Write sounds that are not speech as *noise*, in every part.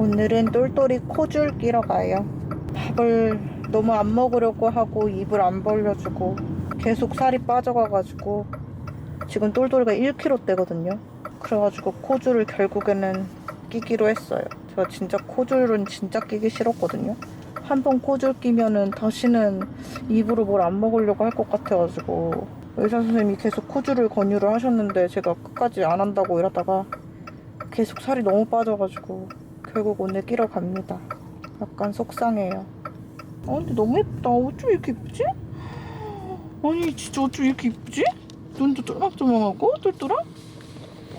오늘은 똘똘이 코줄 끼러 가요. 밥을 너무 안 먹으려고 하고 입을 안 벌려주고 계속 살이 빠져가가지고 지금 똘똘이가 1kg대거든요. 그래가지고 코줄을 결국에는 끼기로 했어요. 제가 진짜 코줄은 진짜 끼기 싫었거든요. 한 번 코줄 끼면은 다시는 입으로 뭘 안 먹으려고 할 것 같아가지고 의사 선생님이 계속 코줄을 권유를 하셨는데 제가 끝까지 안 한다고 이러다가 계속 살이 너무 빠져가지고 결국 오늘 끼러 갑니다. 약간 속상해요. 아 근데 너무 예쁘다. 어쩜 이렇게 예쁘지? 아니 진짜 어쩜 이렇게 예쁘지? 눈도 또랑또랑하고 똘똘아?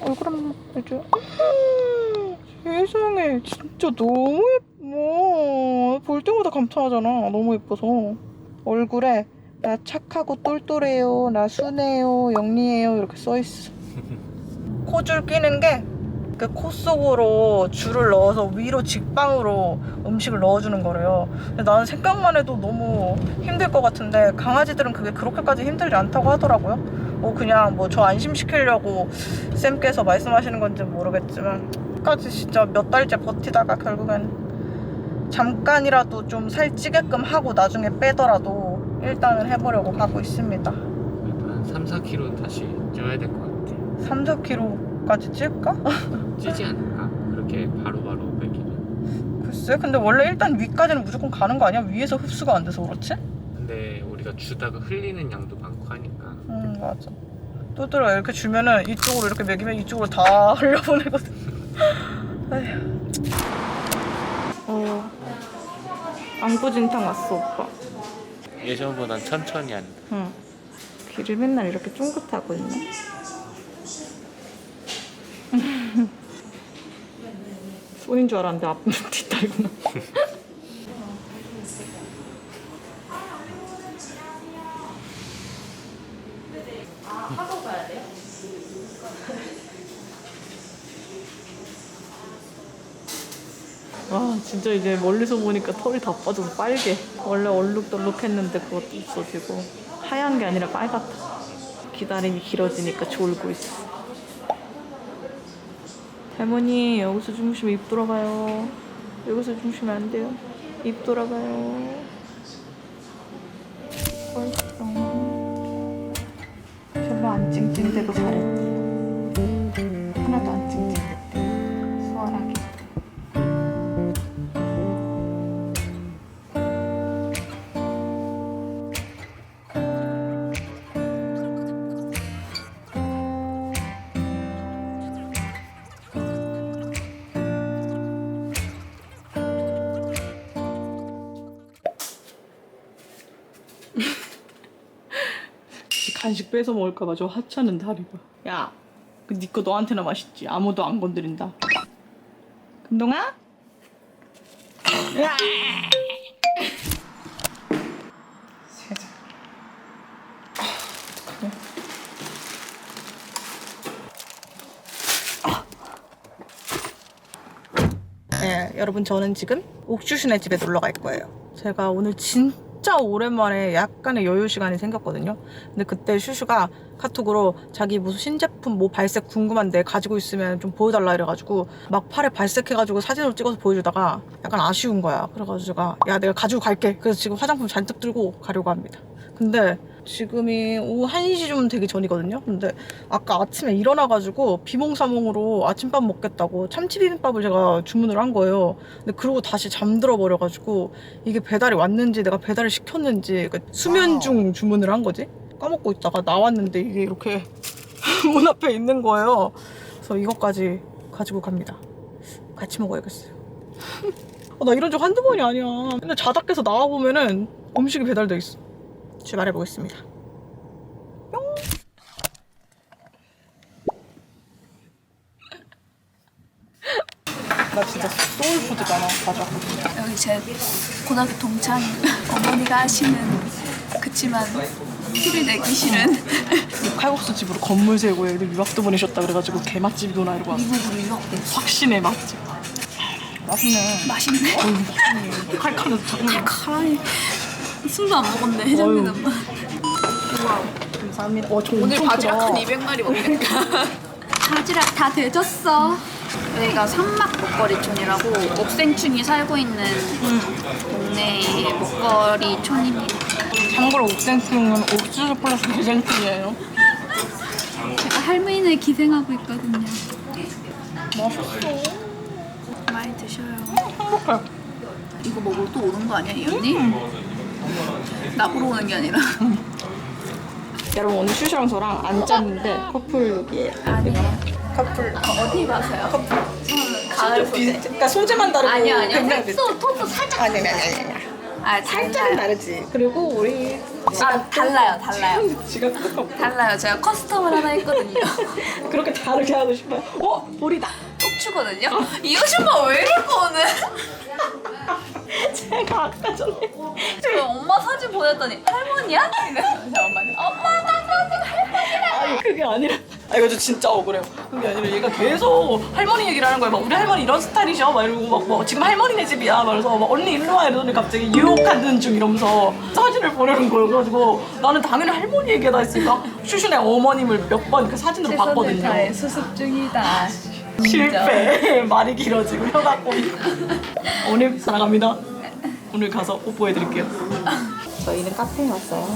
얼굴 한번 해줘. 음, 세상에 진짜 너무 예뻐. 볼 때마다 감탄하잖아. 너무 예뻐서. 얼굴에 나 착하고 똘똘해요. 나 순해요. 영리해요. 이렇게 써 있어. *laughs* 코 줄 끼는 게 그 코 속으로 줄을 넣어서 위로 직방으로 음식을 넣어주는 거래요. 근데 나는 생각만 해도 너무 힘들 것 같은데 강아지들은 그게 그렇게까지 힘들지 않다고 하더라고요. 뭐 그냥 뭐 저 안심시키려고 쌤께서 말씀하시는 건지 모르겠지만 끝까지 진짜 몇 달째 버티다가 결국엔 잠깐이라도 좀 살찌게끔 하고 나중에 빼더라도 일단은 해보려고 하고 있습니다. 한 3, 4kg 다시 쪄야 될 것 같아. 3, 4kg 까지 찔까? 찌지 않을까? 그렇게 바로바로 빼기는. 글쎄 근데 원래 일단 위까지는 무조건 가는 거 아니야? 위에서 흡수가 안 돼서 그렇지? 근데 우리가 주다가 흘리는 양도 많고 하니까 응 맞아 또들어 이렇게 주면은 이쪽으로 이렇게 먹이면 이쪽으로 다 *laughs* 흘려보내거든 *laughs* 아휴 어 안구진탕 왔어 오빠 예전보단 천천히 한다. 응 귀를 맨날 이렇게 쫑긋하고 있네 손인 줄 알았는데 앞 *laughs* 뒷다리구나. 아 진짜 이제 멀리서 보니까 털이 다 빠져서 빨개. 원래 얼룩덜룩했는데 그것도 없어지고. 하얀 게 아니라 빨갛다. 기다림이 길어지니까 졸고 있어 할머니 여기서 주무시면 입 돌아가요. 여기서 주무시면 안 돼요. 입 돌아가요. 별로 안 찡찡대고 잘했지 간식 뺏어 먹을까봐 저 하찮은 다리가. 야, 그니거 너한테나 맛있지. 아무도 안 건드린다. 금동아? 야! 세상. 아, 어떡하냐. 네, 여러분 저는 지금 옥주신의 집에 놀러 갈 거예요. 제가 오늘 진 짜 오랜만에 약간의 여유 시간이 생겼거든요. 근데 그때 슈슈가 카톡으로 자기 무슨 신제품 뭐 발색 궁금한데 가지고 있으면 좀 보여달라 이래가지고 막 팔에 발색해가지고 사진으로 찍어서 보여주다가 약간 아쉬운 거야. 그래가지고 제가 야 내가 가지고 갈게. 그래서 지금 화장품 잔뜩 들고 가려고 합니다. 근데 지금이 오후 1시 좀 되기 전이거든요. 근데 아까 아침에 일어나가지고 비몽사몽으로 아침밥 먹겠다고 참치 비빔밥을 제가 주문을 한 거예요. 근데 그러고 다시 잠들어 버려가지고 이게 배달이 왔는지 내가 배달을 시켰는지 그 수면 중 주문을 한 거지. 까먹고 있다가 나왔는데 이게 이렇게 *laughs* 문 앞에 있는 거예요. 그래서 이것까지 가지고 갑니다. 같이 먹어야겠어요. *laughs* 어, 나 이런 적 한두 번이 아니야. 근데 자다 깨서 나와보면은 음식이 배달돼 있어. 출발해 보겠습니다. 뿅. 나 진짜 소울푸드잖아. 맞아. 여기 제 고등학교 동창 어머니가 하시는 그치만 티를 내기 싫은 칼국수 집으로 건물 세고 애들 유학도 보내셨다 그래가지고 개 맛집이구나 이러고 왔어. 미국으로 유학된 확신의 맛집. 맛있네. 맛있네 칼칼해서. 가라니 술도 안 먹었네 해장되는 맛 감사합니다. 와, 저 오늘 엄청 바지락 크다. 한 200마리 먹겠다 바지락 다 데졌어 여기가 산막 먹거리촌이라고 옥생충이 살고 있는 동네의 먹거리촌입니다. 참고로 옥생충은 옥수수 플러스 대생충이에요. 제가 할머니네 기생하고 있거든요. 맛있어. 많이 드셔요. 행복해. 이거 먹으러 또 오는 거 아니야, 이 언니? 나 보러 오는 게 아니라. *laughs* 여러분 오늘 슈슈랑 저랑 안 짰는데 커플룩이에요. 아니에요. 커플. 어디 가세요? 가을 소재. 그러니까 소재만 다르고 아니야, 아니야. 굉장히 비슷해. 톤도, 톤도 살짝. 아니 아니 아니 아니. 아, 살짝은 달라요. 다르지. 그리고 우리 아, 달라요, 달라요. 지금 달라요. 제가 커스텀을 하나 했거든요. *laughs* 그렇게 다르게 하고 싶어요. 어 볼이다. 톡추거든요. 이 아줌마 왜 이럴까 오늘? *laughs* 제가 아까 전에 제가 엄마 사진 보냈더니 할머니야? 이래서 잠깐만요. 엄마 나 사진 할머니야. 아니 그게 아니라 아 이거 저 진짜 억울해요. 그게 아니라 얘가 계속 할머니 얘기를 하는 거예요. 막 우리 할머니 이런 스타일이셔. 막 이러고 막 뭐 지금 할머니네 집이야. 말해서 막 언니 일로 와 이러더니 갑자기 유혹하는 중 이러면서 사진을 보내는 거예요. 그래가지고 나는 당연히 할머니 얘기다 했으니까 슈슈네 어머님을 몇 번 그 사진으로 봤거든요. 수습 중이다. 실패. *laughs* 말이 길어지고 혀가 꼬이. 오늘 사랑합니다. 오늘 가서 뽀뽀해 드릴게요. 저희는 카페에 왔어요.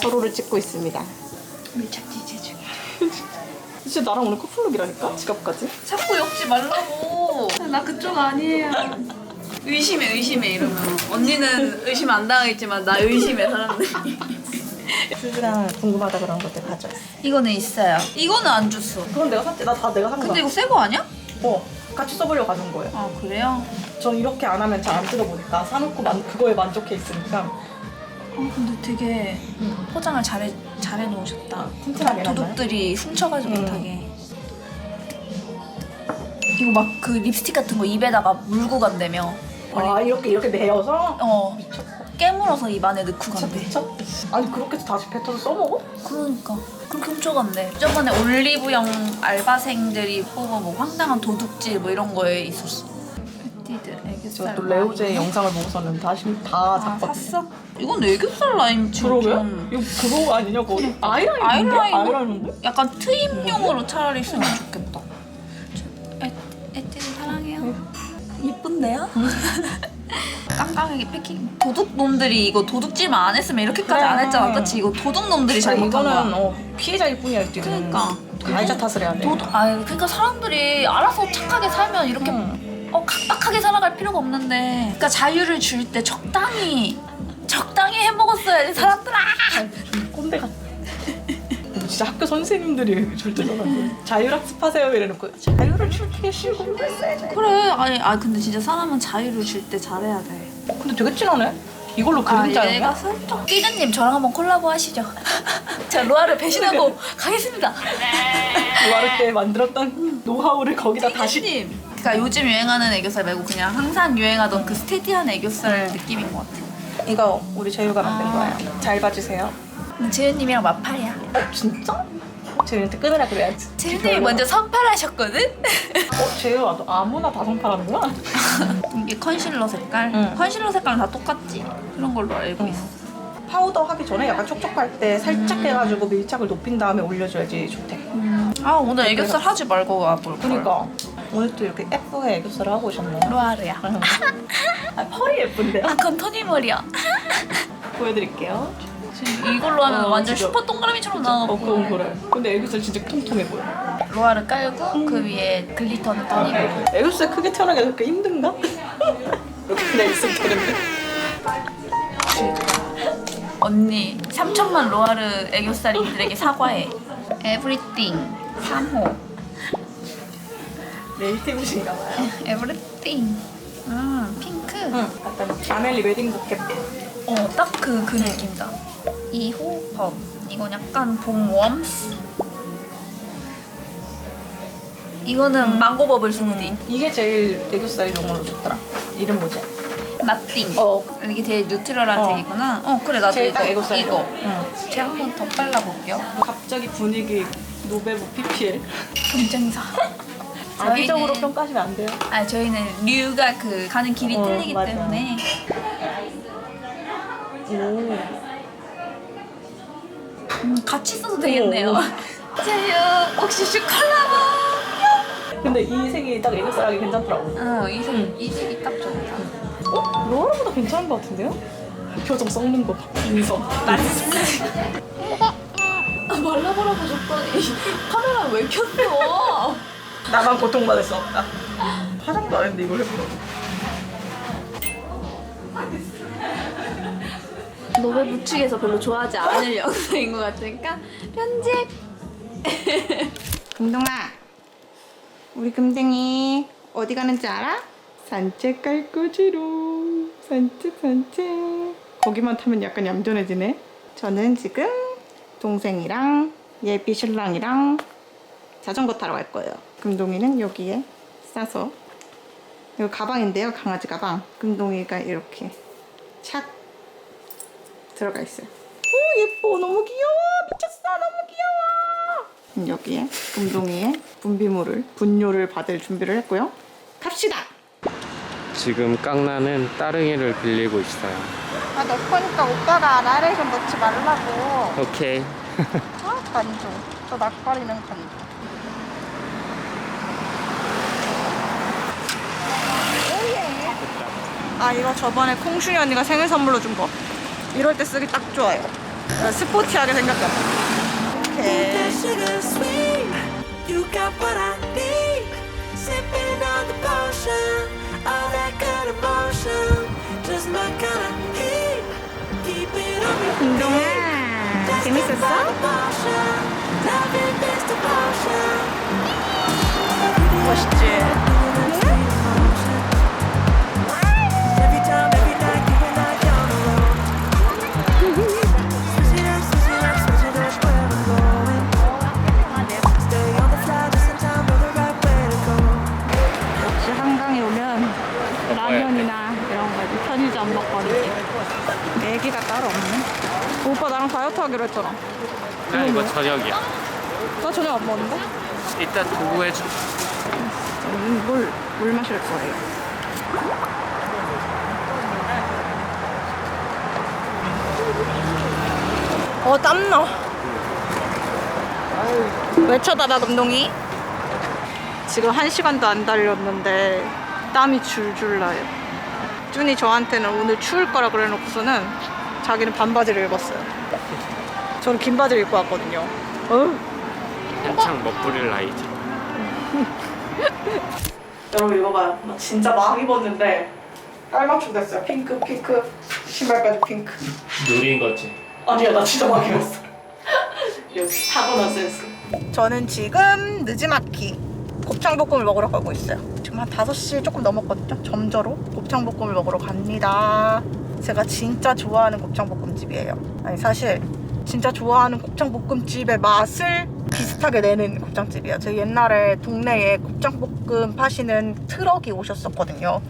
서로를 찍고 있습니다. 밀착지 제주. 진짜 나랑 오늘 커플룩이라니까? 지갑까지? 자꾸 엮지 말라고. 나 그쪽 아니에요. 의심해 의심해 이러면 언니는 의심 안 당하겠지만 나 의심해 사람들이. 슈즈랑 궁금하다 그런 것들 가져왔어. 이거는 있어요. 이거는 안 줬어. 그건 내가 샀지. 나 다 내가 산 거야. 근데 이거 새 거 아니야? 어, 같이 써보려고 가져온 거예요. 아 그래요? 전 이렇게 안 하면 잘 안 뜯어보니까 사놓고 만, 그거에 만족해 있으니까 어 근데 되게 포장을 잘해 잘해 놓으셨다. 튼튼하게? 도둑들이 훔쳐가지 음. 못하게. 이거 막 그 립스틱 같은 거 입에다가 물고 간다며. 아 이렇게 이렇게 내어서 어 깨물어서 입 안에 넣고 간대. 미쳤? 아니 그렇게 해서 다시 뱉어서 써먹어? 그러니까 그렇게 훔쳐간대. 저번에 올리브영 알바생들이 뽑아 뭐 황당한 도둑질 뭐 이런 거에 있었어. 애교살. 제가 또 레오제 영상을 보고서는 다시 다아 샀거든. 샀어? 이건 애교살 라인 지금 그러게? 좀 이거 그거 아니냐 그거? 아이라이너인데? 아이라이너? 아이라이너인데? 약간 트임용으로 차라리 쓰면 좋겠다. 저 애, 애들이 사랑해요. 이쁜데요? *laughs* 깡깡하게 패킹. 도둑 놈들이 이거 도둑질만 안 했으면 이렇게까지 안. 했잖아, 그렇지? 이거 도둑 놈들이 아니, 잘못한 이거는 거야. 어, 피해자일 뿐이야 이때. 그러니까. 가해자 탓을 해야 돼. 도둑, 아, 그러니까 사람들이 알아서 착하게 살면 이렇게 응. 어 각박하게 살아갈 필요가 없는데. 그러니까 자유를 줄 때 적당히 적당히 해 먹었어야지 사람들아. 꼰대 같아. 진짜 학교 선생님들이 절대 저런 자율학습하세요 이래놓고 자유를 줄게 쉬고 그래, 아니, 아 근데 진짜 사람은 자유를 줄 때 잘해야 돼. 근데 되게 친하네. 이걸로 아, 그림자 얘가 였냐 살짝. 끼드님 저랑 한번 콜라보 하시죠. *laughs* 제가 로아를 배신하고 가겠습니다. 로아르 때 만들었던 노하우를 거기다 다시 끼드님. 그러니까 요즘 유행하는 애교살 말고 그냥 항상 유행하던 그 스테디한 애교살 느낌인 것 같아. 이거 우리 재유가 만든 아. 거예요. 잘 봐주세요. 재윤님이랑 마팔이야. 어 진짜? 재유한테 끊으라 그래야지. 재윤님이 먼저 선팔하셨거든? 어 재유야 너 아무나 다 선팔하는구나. *laughs* 이게 컨실러 색깔. 응. 컨실러 색깔은 다 똑같지. 그런 걸로 알고 있어. 파우더 하기 전에 약간 촉촉할 때 살짝 해가지고 밀착을 높인 다음에 올려줘야지 좋대. 아 오늘 애교살 하지 말고 와볼 걸. 그러니까 오늘 또 이렇게 예쁘게 애교살을 하고 오셨네요. 로아르야. 아 펄이 예쁜데요? 아 그건 토니 머리야. *laughs* 보여드릴게요. 이걸로 하면 어, 완전 진짜. 슈퍼 동그라미처럼 어 나오고. 그건 그래. 근데 애교살 진짜 통통해 보여. 로아를 깔고 그 위에 글리터는 토니머리. 애교살 크게 태어나기 그렇게 힘든가? 이렇게 그냥 있으면 되는데. 언니 3천만 로아르 애교살이들에게 사과해. Everything 3호. 네이티브신가 봐요. Everything. 아 핑크. 응. 약간 아멜리 웨딩 부켓. 어 딱 그 그 느낌이다. 2호 범. 이건 약간 봄 웜스. 이거는 망고 버블 스무디. 이게 제일 애교살용으로 좋더라. 이름 뭐지? 나띵. 어. 이게 되게 뉴트럴한 어. 색이구나. 어 그래 나도 제일 이거 딱 애교살. 이거. 응. 제가 한 번 더 발라볼게요. 갑자기 분위기 노베브 PPL. 경쟁사. 악의적으로 저희는- 평가하시면 안 돼요. 아 저희는 류가 그 가는 길이 어, 틀리기 맞아. 때문에 오. 음, 같이 써도 되겠네요. *laughs* 오. 제유 혹시 슈콜라보? 근데 이 색이 딱 애교살하기 괜찮더라고. 어, 이 색, 이 색이 딱 좋다. 어? 로아라보다 괜찮은 것 같은데요? 표정 썩는 거 봐. 인성. 말라보라고 줬더니 카메라 왜 켰어? 나만 고통받을 수 없다. 화장도 안 했는데 이걸 해보라. 너왜 무측에서 별로 좋아하지 않을 영상인 것 같으니까 편집. *laughs* 금동아, 우리 금댕이 어디 가는지 알아? 산책 갈 거지로. 산책 산책. 거기만 타면 약간 얌전해지네. 저는 지금 동생이랑 예비 신랑이랑 자전거 타러 갈 거예요. 금동이는 여기에 싸서. 이거 가방인데요, 강아지 가방. 금동이가 이렇게 착 들어가 있어요. 오 예뻐, 너무 귀여워, 미쳤어, 너무 귀여워. 여기에 금동이의 분비물을 분뇨를 받을 준비를 했고요. 갑시다. 지금 깡나는 따릉이를 빌리고 있어요. 아, 너 거니까 오빠가 나레이션 넣지 말라고. 오케이. *laughs* 아, 간조. 저 낯가리는 간조. 오예. 아, 이거 저번에 콩순이 언니가 생일 선물로 준 거. 이럴 때 쓰기 딱 좋아요. 어, 스포티하게 생겼잖아. 이렇게. need. 했잖아 나 이거 저녁이야. 나 저녁 안 먹는데? 이따 도구해줘. 저는 물, 물 마실 거예요 어 땀나 왜 쳐다봐 금동이? 지금 한 시간도 안 달렸는데 땀이 줄줄 나요 쭈니 저한테는 오늘 추울 거라 그래 놓고서는 자기는 반바지를 입었어요 저는 긴 바지를 입고 왔거든요 어휴. 한창 멋부릴 나이지. *laughs* 여러분 이거 봐요. 나 진짜 막 입었는데 깔맞춤 됐어요. 핑크 핑크 신발까지 핑크. 누린 거지. 아니야 나 진짜 막 입었어. 역시 타고난 센스. 저는 지금 느지마키 곱창볶음을 먹으러 가고 있어요. 지금 한 5시 조금 넘었거든요. 점저로 곱창볶음을 먹으러 갑니다. 제가 진짜 좋아하는 곱창볶음집이에요. 아니 사실 진짜 좋아하는 곱창볶음집의 맛을 비슷하게 내는 곱창집이에요. 제 옛날에 동네에 곱창볶음 파시는 트럭이 오셨었거든요.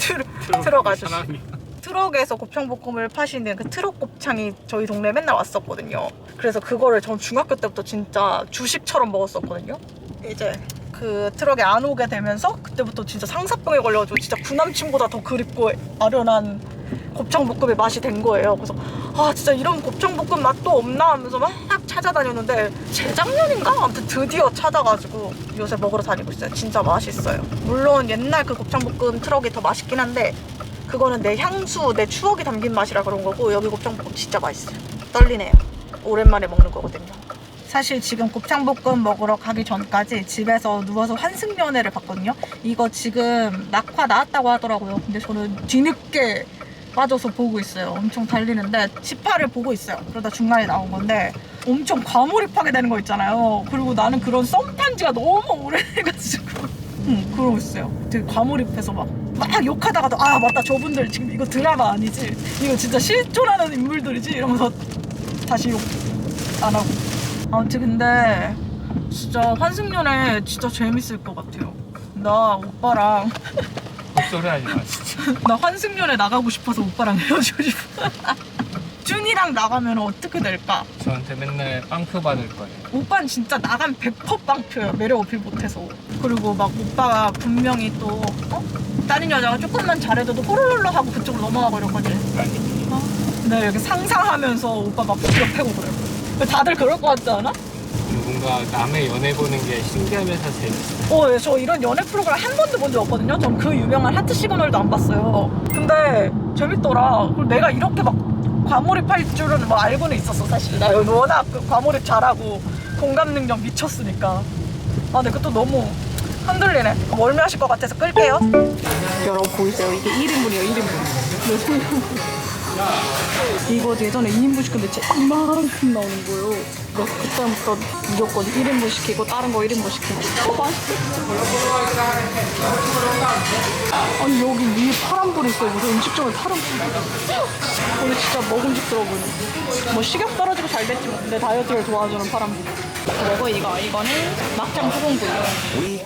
트럭, *laughs* 트럭 아저씨. 트럭에서 곱창볶음을 파시는 그 트럭 곱창이 저희 동네에 맨날 왔었거든요. 그래서 그거를 전 중학교 때부터 진짜 주식처럼 먹었었거든요. 이제 그 트럭에 안 오게 되면서 그때부터 진짜 상사병에 걸려가지고 진짜 구남친보다 더 그립고 아련한 곱창볶음의 맛이 된 거예요. 그래서 아 진짜 이런 곱창볶음 맛도 없나 하면서 막 찾아다녔는데 재작년인가? 아무튼 드디어 찾아가지고 요새 먹으러 다니고 있어요. 진짜 맛있어요. 물론 옛날 그 곱창볶음 트럭이 더 맛있긴 한데 그거는 내 향수, 내 추억이 담긴 맛이라 그런 거고 여기 곱창볶음 진짜 맛있어요. 떨리네요. 오랜만에 먹는 거거든요. 사실 지금 곱창볶음 먹으러 가기 전까지 집에서 누워서 환승연애를 봤거든요. 이거 지금 낙화 나왔다고 하더라고요. 근데 저는 뒤늦게 빠져서 보고 있어요. 엄청 달리는데 18을 보고 있어요. 그러다 중간에 나온 건데 엄청 과몰입하게 되는 거 있잖아요. 그리고 나는 그런 썸탄 지가 너무 오래돼가지고 *laughs* 응, 그러고 있어요. 되게 과몰입해서 막, 막 욕하다가도, 아, 맞다, 저분들 지금 이거 드라마 아니지? 이거 진짜 실존하는 인물들이지? 이러면서 다시 욕 안 하고. 아무튼 근데, 진짜 환승연애 진짜 재밌을 것 같아요. 나 오빠랑, 헛소리 하지 마. 나 환승연애 나가고 싶어서 오빠랑 헤어지고 싶어. 준이랑 나가면 어떻게 될까? 저한테 맨날 빵표 받을 거예요. 오빠는 진짜 나간 100% 빵표예요. 매력 어필 못해서. 그리고 막 오빠가 분명히 또 어? 다른 여자가 조금만 잘해도 호로롤로 하고 그쪽으로 넘어가고 이러거든. 아니. 어? 내가 이렇게 상상하면서 오빠 막 부럽 패고 그래요. 다들 그럴 것 같지 않아? 뭔가 남의 연애 보는 게 신기하면서 재밌어. 어, 예, 저 이런 연애 프로그램 한 번도 본 적 없거든요. 전 그 유명한 하트 시그널도 안 봤어요. 근데 재밌더라. 그리고 내가 이렇게 막 과몰입할 줄은 뭐 알고는 있었어, 사실. 나 워낙 그 과몰입 잘하고 공감 능력 미쳤으니까. 아, 근데 그것도 너무 흔들리네. 멀미하실 것 같아서 끌게요. 여러분 보이세요? 이게 1인분이에요, 1인분. 이거 예전에 2인분 시켰는데 진짜 이만큼 나오는 거예요. 그래서 그때부터 무조건 1인분 시키고 다른 거 1인분 시키고. 어. 아니 여기 위에 파란불 있어요. 무슨 음식점에 파란불. 오늘 진짜 먹음직스러워 보이네. 뭐 식욕 떨어지고 잘 됐지 뭐. 내 다이어트를 도와주는 파란불. 먹어 이거. 이거는 막장 소금구이.